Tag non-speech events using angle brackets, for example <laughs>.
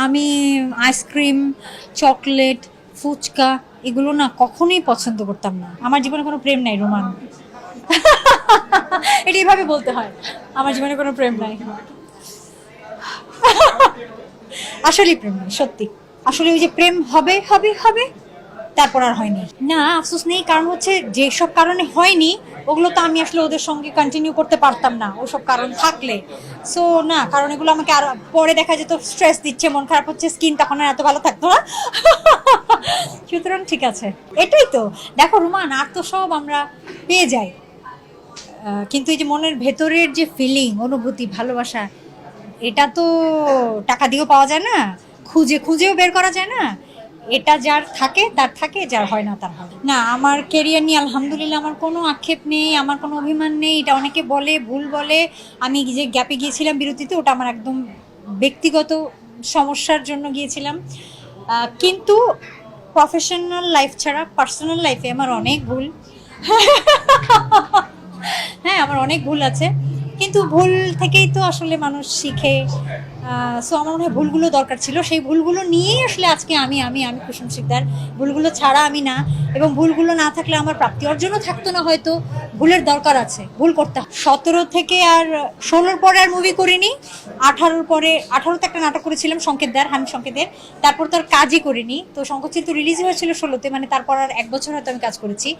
আমি ice cream chocolate fuchka এগুলো না কখনোই পছন্দ করতাম না। আমার জীবনে কোনো প্রেম নাই, রোমান। <laughs> এটা এইভাবে বলতে হয়। আমার জীবনে কোনো প্রেম নাই। <laughs> আসলেই প্রেম নেই, সত্যি। আসলে ওই যে প্রেম হবে হবে হবে, তারপর আর হয়নি। না, আফসোস নেই, কারণ হচ্ছে যেসব কারণে হয়নি ওগুলো তো আমি আসলে ওদের সঙ্গে কন্টিনিউ করতে পারতাম না, ওসব কারণ থাকলে। সো না, কারণ এগুলো আমাকে আর পরে দেখা যেত স্ট্রেস দিচ্ছে, মন খারাপ হচ্ছে স্কিন তখন আর এত ভালো থাকতো না। সুতরাং ঠিক আছে, এটাই তো। দেখো, রুমান, আর তো সব আমরা পেয়ে যাই। কিন্তু এই যে মনের ভেতরের যে ফিলিং অনুভূতি, ভালোবাসা, এটা তো টাকা দিয়েও পাওয়া যায় না, খুঁজে, খুঁজেও বের করা যায় না। এটা যার থাকে, তার থাকে, যার হয় না, তার হয় না। আমার কেরিয়ার নিয়ে আলহামদুলিল্লাহ আমার কোনো আক্ষেপ নেই, আমার কোনো অভিমান নেই। এটা অনেকে বলে, ভুল বলে। আমি যে গ্যাপে গিয়েছিলাম বিরতিতে, ওটা আমার একদম ব্যক্তিগত সমস্যার জন্য গিয়েছিলাম। কিন্তু প্রফেশনাল লাইফ ছাড়া পার্সোনাল লাইফে আমার অনেক ভুল। <laughs> হ্যাঁ আমার অনেক ভুল আছে। কিন্তু ভুল থেকেই তো আসলে মানুষ শিখে। সো আমার মনে হয় ভুলগুলো দরকার ছিল। সেই ভুলগুলো নিয়েই আসলে আজকে আমি আমি আমি কুসুম শিকদার। ভুলগুলো ছাড়া আমি না এবং ভুলগুলো না থাকলে আমার প্রাপ্তি অর্জনও থাকতো না হয়তো। ভুলের দরকার আছে, ভুল করতে সতেরো থেকে আর ষোলোর পরে আর মুভি করিনি। আঠারোর পরে, আঠারোতে একটা নাটক করেছিলাম, সংকেতদার, হামি সংকেতের। তারপর তো আর কাজই করিনি। তো শঙ্করচিল তো রিলিজ হয়েছিল ষোলোতে মানে তারপর আর এক বছর হয়তো আমি কাজ করেছি।